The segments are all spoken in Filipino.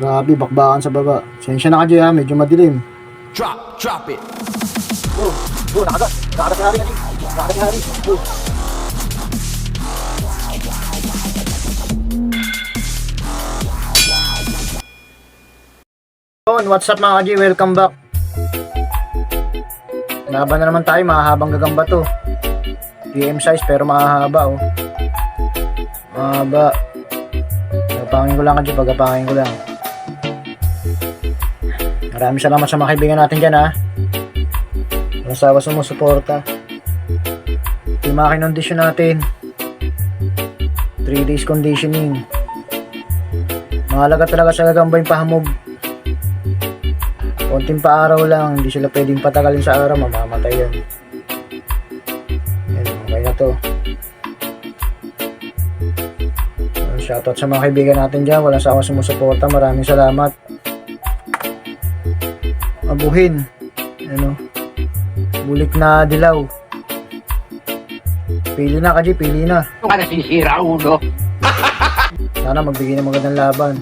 Grabe, bakbakan sa baba. Sensya na ka Jay ha, medyo madilim. Drop, drop it. Nakagat. Nakagat si Hari kasi. Nakagat si Hari. Oh. Yun, what's up mga kaji? Welcome back. Laban na naman tayo, mahahabang gagamba to. PM size pero mahahaba oh. Mahaba. Pagapangin ko lang kaji, pagapangin ko lang. Maraming salamat sa mga kaibigan natin dyan ha. Walang sawa sumusuporta. Yung mga kinondisyon natin. 3 days conditioning. Mahalaga talaga sa gagamba yung pahamog. Konting pa araw lang, hindi sila pwedeng patagalin sa araw, mamamatay yan. Yan, okay na to. Shoutout sa mga kaibigan natin dyan, walang sawa sumusuporta, maraming salamat. Abuhin. Ano? Bulik na dilaw. Pili na, Kaji, pili na. ka nasisira, ulo. Sana magbigay ng magandang laban.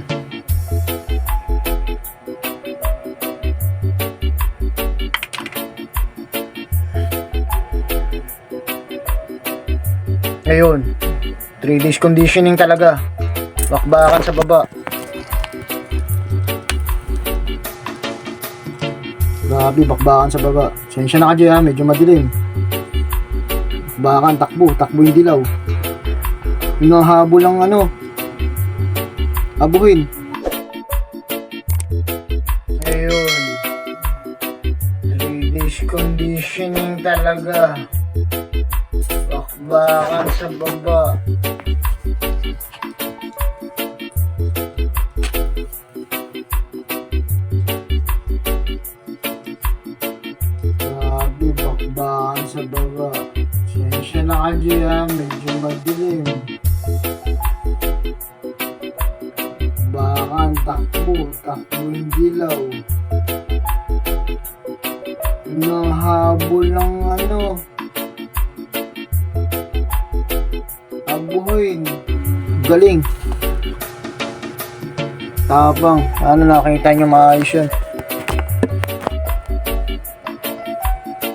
Ayun. 3 days conditioning talaga. Bakbakan sa baba. Grabe, bakbakan sa baba. Sensya na ka ha, medyo madilim. Bakbakan, takbo, takbo yung dilaw. Hinahabol ang ano, abuhin. Ayun. Ladies conditioning talaga. Bakbakan sa baba. Sa baba. Sensya na ka dyan, medyo madilim. Bakan, takbo, takbo yung dilaw. Nahabol ng ano. Abuhin. Galing. Tapang. Ano nakita nyo maayos yun.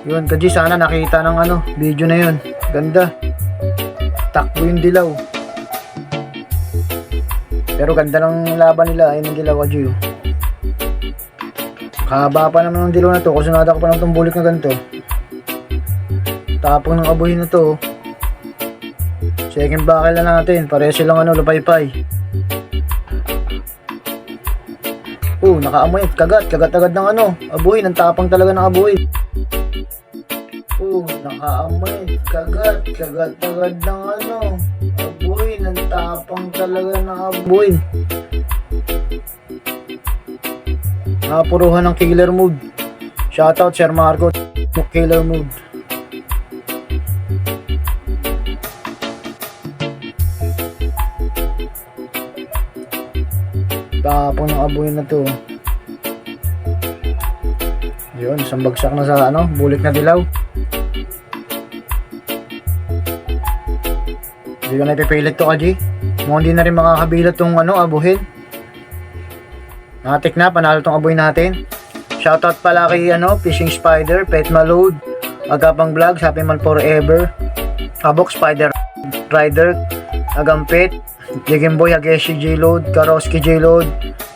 Yun, kaji sana nakita ng ano, video na yun. Ganda. Takbo yung dilaw. Pero ganda ng laban nila, ayun ang dilaw kaji. oh. Haba pa naman ng dilaw na to, kasi nada ko pa ng tumbulik na ganito. Tapong ng abuhin na to. oh. Second bakal na natin, pareho silang ano, lupay-pay. Oh, nakaamoy, kagat, kagat-agad ng ano, abuhin, ang tapang talaga ng abuhin. Oh, nakaamoy, kagat, kagat-agad ng ano, abuhin, ang tapang talaga ng abuhin. Napuruhan ng killer mode. Shoutout Sir Marco, killer mode. Tapon ng abuhin na to. Yun, isang bagsak na sa ano, bulik na dilaw. Hindi ko na ipipilit to, Kaji. Mukhang hindi na rin makakabilat tong ano, abuhin. Nakatik na, panalo tong abuhin natin. Shoutout pala kay ano, Fishing Spider, Pet Malode, Agapang Vlogs, Happy Man Forever, Kabok Spider Rider, Agampit, Jigimboy Hageshi J-Load, Karoski J-Load,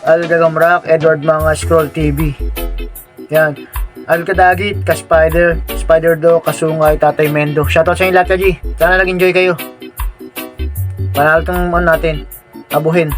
Al Gagamrak, Edward Mga Scroll TV. Yan. Al Kadagit, Ka-Spider, Spider Do, Kasungay, Tatay Mendo. Shoutout sa inyo lahat ka, G. Sana nag-enjoy kayo. Panalo tong ano natin. Abuhin.